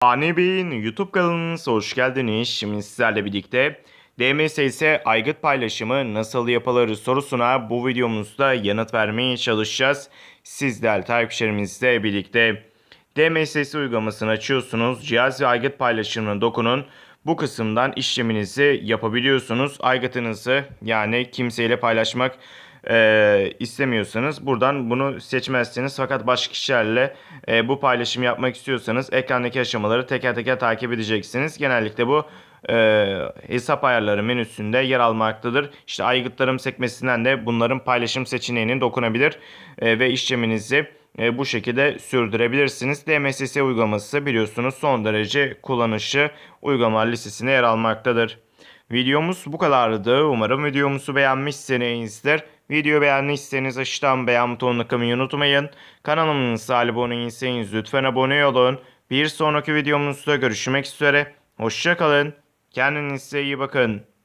Ani Bey'in YouTube kanalınıza hoş geldiniz. Şimdi sizlerle birlikte DMSS aygıt paylaşımı nasıl yapılır sorusuna bu videomuzda yanıt vermeye çalışacağız. Siz değerli takipçilerimizle birlikte DMSS uygulamasını açıyorsunuz. Cihaz ve aygıt paylaşımına dokunun. Bu kısımdan işleminizi yapabiliyorsunuz. Aygıtınızı yani kimseyle paylaşmak e, istemiyorsanız buradan bunu seçmezsiniz. Fakat başka kişilerle e, bu paylaşımı yapmak istiyorsanız ekrandaki aşamaları teker teker takip edeceksiniz. Genellikle bu e, hesap ayarları menüsünde yer almaktadır. İşte aygıtlarım sekmesinden de bunların paylaşım seçeneğine dokunabilir e, ve işleminizi bu şekilde sürdürebilirsiniz. DMSS uygulaması biliyorsunuz son derece kullanışlı uygulamalar listesinde yer almaktadır. Videomuz bu kadardı. Umarım videomuzu beğenmişsinizdir. Video beğendiyseniz aşağıdan beğen butonuna kılmayı unutmayın. Kanalımıza abone değilseniz lütfen abone olun. Bir sonraki videomuzda görüşmek üzere. Hoşçakalın. Kendinize iyi bakın.